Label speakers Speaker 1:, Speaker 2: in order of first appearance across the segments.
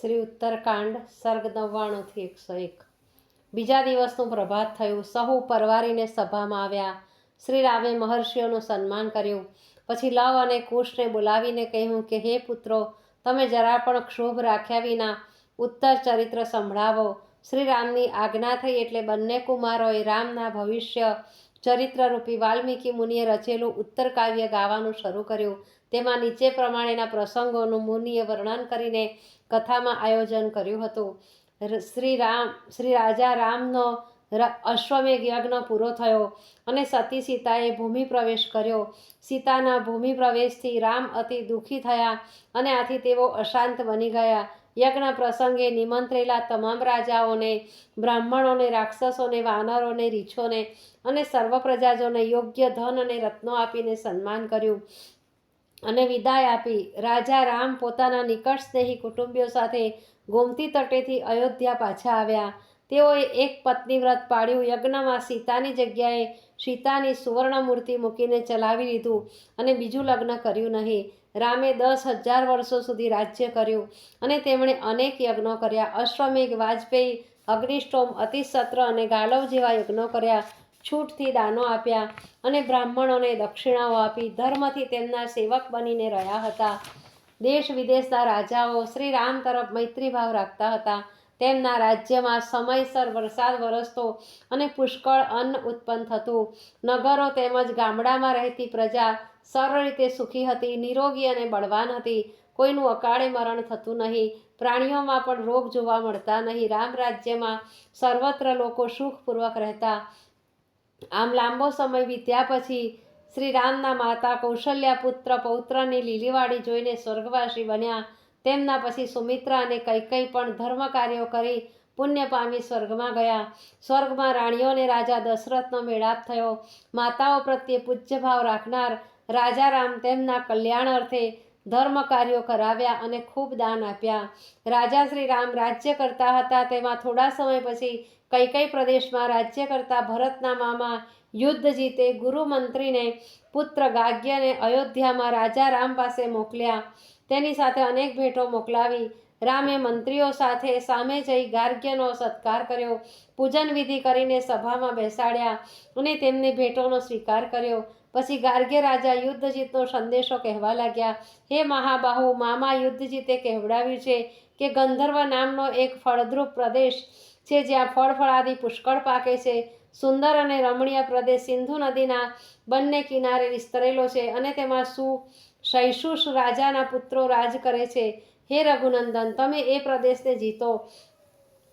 Speaker 1: શ્રી ઉત્તરકાંડ, સર્ગ નવ્વાણુંથી એકસો એક. બીજા દિવસનું પ્રભાત થયું. સહુ પરવારીને સભામાં આવ્યા. શ્રી રામે મહર્ષિઓનું સન્માન કર્યું. પછી લવ અને કુશને બોલાવીને કહ્યું કે, હે પુત્રો, તમે જરા પણ ક્ષોભ રાખ્યા વિના ઉત્તર ચરિત્ર સંભળાવો. શ્રી રામની આજ્ઞા થઈ એટલે બંને કુમારોએ રામના ભવિષ્ય ચરિત્રરૂપી વાલ્મીકી મુનિએ રચેલું ઉત્તર કાવ્ય ગાવાનું શરૂ કર્યું. તેમાં નીચે પ્રમાણેના પ્રસંગોનું મુનિએ વર્ણન કરીને કથામાં આયોજન કર્યું હતું. શ્રી રામ, શ્રી રાજા રામનો અશ્વમેઘ યજ્ઞ પૂરો થયો અને સતી સીતાએ ભૂમિ પ્રવેશ કર્યો. સીતાના ભૂમિ પ્રવેશથી રામ અતિ દુઃખી થયા અને આથી તેઓ અશાંત બની ગયા. યજ્ઞ પ્રસંગે નિમંત્રેલા તમામ રાજાઓને, બ્રાહ્મણોને, રાક્ષસોને, વાનરોને, રીછોને અને સર્વ પ્રજાજોને યોગ્ય ધન અને રત્નો આપીને સન્માન કર્યું. અને વિદાય આપી. રાજા રામ પોતાના નિકટ સ્નેહી કુટુંબીઓ સાથે ગોમતી તટેથી અયોધ્યા પાછા આવ્યા. તેઓએ એક પત્ની વ્રત પાડ્યું. યજ્ઞમાં સીતાની જગ્યાએ સીતાની સુવર્ણ મૂર્તિ મૂકીને ચલાવી લીધું અને બીજું લગ્ન કર્યું નહીં. રામે દસ હજાર વર્ષો સુધી રાજ્ય કર્યું અને તેમણે અનેક યજ્ઞો કર્યા. અશ્વમેઘ, વાજપેયી અગ્નિષ્ટોમ અતિસત્ર અને ગાલવ જેવા યજ્ઞો કર્યા. છૂટથી દાનો આપ્યા અને બ્રાહ્મણોને દક્ષિણાઓ આપી ધર્મથી તેમના સેવક બનીને રહ્યા હતા. દેશ વિદેશના રાજાઓ શ્રી રામ તરફ મૈત્રીભાવ રાખતા હતા. તેમના રાજ્યમાં સમયસર વરસાદ વરસતો અને પુષ્કળ અન્ન ઉત્પન્ન થતું. નગરો તેમજ ગામડામાં રહેતી પ્રજા સરળ રીતે સુખી હતી, નિરોગી અને બળવાન હતી. કોઈનું અકાળે મરણ થતું નહીં. પ્રાણીઓમાં પણ રોગ જોવા મળતા નહીં. રામ રાજ્યમાં સર્વત્ર લોકો સુખપૂર્વક રહેતા. આમ લાંબો સમય વીત્યા પછી શ્રી રામના માતા કૌશલ્યા પુત્ર પૌત્રની લીલીવાડી જોઈને સ્વર્ગવાસી બન્યા. તેમના પછી સુમિત્રા અને કૈકઈ પણ ધર્મ કાર્યો કરી પુણ્ય પામી સ્વર્ગમાં ગયા. સ્વર્ગમાં રાણીઓને રાજા દશરથનો મેળાપ થયો. માતાઓ પ્રત્યે પૂજ્યભાવ રાખનાર રાજા રામ તેમના કલ્યાણ અર્થે ધર્મ કાર્યો કરાવ્યા અને ખૂબ દાન આપ્યા. રાજા શ્રી રામ રાજ્ય કરતા હતા. તેમાં થોડા સમય પછી કઈ કઈ પ્રદેશમાં રાજ્ય કરતા ભરતના મામા યુદ્ધ જીતે ગુરુ મંત્રીને પુત્ર ગાગ્યને અયોધ્યામાં રાજા રામ પાસે મોકલ્યા. તેની સાથે અનેક ભેટો મોકલાવી. રામે મંત્રીઓ સાથે સામે જઈ ગાર્ગ્યનો સત્કાર કર્યો. પૂજન વિધિ કરીને સભામાં બેસાડ્યા અને તેમની ભેટોનો સ્વીકાર કર્યો. પછી ગાર્ગ્ય રાજા યુદ્ધજીતનો સંદેશો કહેવા લાગ્યા, હે મહાબાહુ, મામા યુદ્ધજીતે કહેવડાવ્યું છે કે ગંધર્વ નામનો એક ફળદ્રુપ પ્રદેશ છે જ્યાં ફળ ફળાદી પુષ્કળ પાકે છે. સુંદર અને રમણીય પ્રદેશ સિંધુ નદીના બંને કિનારે વિસ્તરેલો છે અને તેમાં સુ શૈશુષ રાજાના પુત્રો રાજ કરે છે. હે રઘુનંદન, તમે એ પ્રદેશને જીતો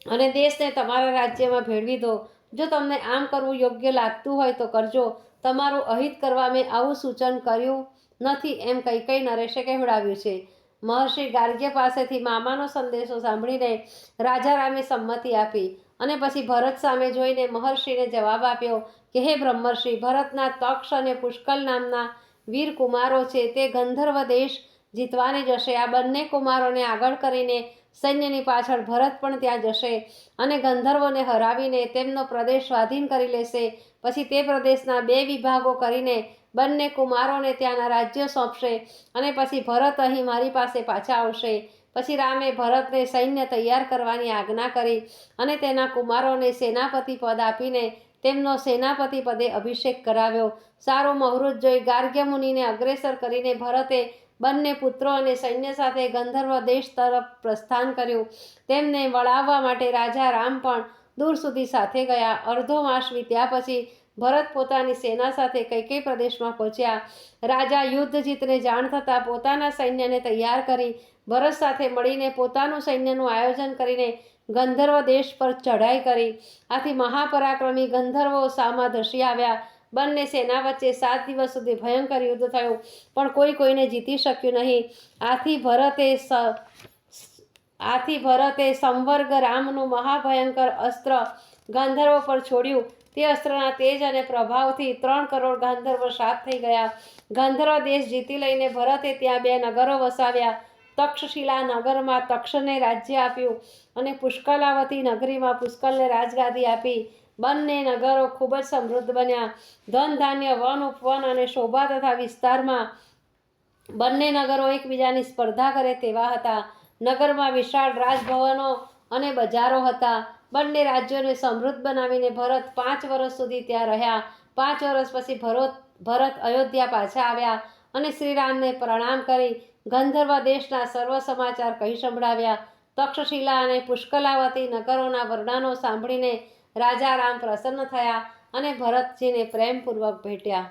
Speaker 1: અને દેશને તમારા રાજ્યમાં ભેળવી દો. જો તમને આમ કરવું યોગ્ય લાગતું હોય તો કરજો. તમારું અહિત કરવા મેં આવું સૂચન કર્યું નથી એમ કઈ નરેશે કહેવડાવ્યું છે. મહર્ષિ ગાર્ગ્ય પાસેથી મામાનો સંદેશો સાંભળીને રાજા રામે સંમતિ આપી અને પછી ભરત સામે જોઈને મહર્ષિને જવાબ આપ્યો કે, હે બ્રહ્મર્ષિ, ભરતના તક્ષ અને પુષ્કલ નામના વીર કુમારો છે, તે ગંધર્વ દેશ જીતવાને જશે. આ બંને કુમારોને આગળ કરીને સૈન્યની પાછળ ભરત પણ ત્યાં જશે અને ગંધર્વોને હરાવીને તેમનો પ્રદેશ સ્વાધીન કરી લેશે. પછી તે પ્રદેશના બે વિભાગો કરીને બંને કુમારોને ત્યાંના રાજ્ય સોંપશે અને પછી ભરત અહીં મારી પાસે પાછા આવશે. પછી રામે ભરતને સૈન્ય તૈયાર કરવાની આજ્ઞા કરી અને તેના કુમારોને સેનાપતિ પદ આપીને તેમનો સેનાપતિ પદે અભિષેક કરાવ્યો. સારો મહુરત જોઈ ગાર્ગ્ય મુનિને અગ્રેસર કરીને ભરતે બંને પુત્રો અને સૈન્ય સાથે ગંધર્વ દેશ તરફ પ્રસ્થાન કર્યું. તેમને વળાવવા માટે રાજા રામ પણ દૂર સુધી સાથે ગયા. અડધો માસ વીત્યા પછી ભરત પોતાની સેના સાથે કઈ પ્રદેશમાં પહોંચ્યા. રાજા યુદ્ધ જીતને જાણ થતાં પોતાના સૈન્યને તૈયાર કરી ભરત સાથે મળીને પોતાનું સૈન્યનું આયોજન કરીને ગંધર્વ દેશ પર ચઢાઈ કરી. આથી મહાપરાક્રમી ગંધર્વો સામા ધસી આવ્યા. બંને સેના વચ્ચે સાત દિવસ સુધી ભયંકર યુદ્ધ થયું, પણ કોઈ કોઈને જીતી શક્યું નહીં. આથી ભરતે આથી ભરતે સંવર્ગ રામનું મહાભયંકર અસ્ત્ર ગાંધર્વો પર છોડ્યું. તે અસ્ત્રના તેજ અને પ્રભાવથી ત્રણ કરોડ ગાંધર્વ શાપ થઈ ગયા. ગાંધર્વ દેશ જીતી લઈને ભરતે ત્યાં બે નગરો વસાવ્યા. તક્ષશિલા નગરમાં તક્ષને રાજ્ય આપ્યું અને પુષ્કલાવતી નગરીમાં પુષ્કલને રાજગાદી આપી. બંને નગરો ખૂબ જ સમૃદ્ધ બન્યા. ધન, ધાન્ય, વન, ઉપવન અને શોભા તથા વિસ્તારમાં બંને નગરો એકબીજાની સ્પર્ધા કરે તેવા હતા. નગરમાં વિશાળ રાજભવનો અને બજારો હતા. બંને રાજ્યોને સમૃદ્ધ બનાવીને ભરત પાંચ વર્ષ સુધી ત્યાં રહ્યા. પાંચ વર્ષ પછી ભરત ભરત અયોધ્યા પાછા આવ્યા અને શ્રીરામને પ્રણામ કરી. ગંધર્વ દેશના સર્વ સમાચાર કહી સંભળાવ્યા. તક્ષશિલા અને પુષ્કલાવતી નગરોના વર્ણનો સાંભળીને રાજા રામ પ્રસન્ન થયા અને ભરતજીને પ્રેમપૂર્વક ભેટ્યા.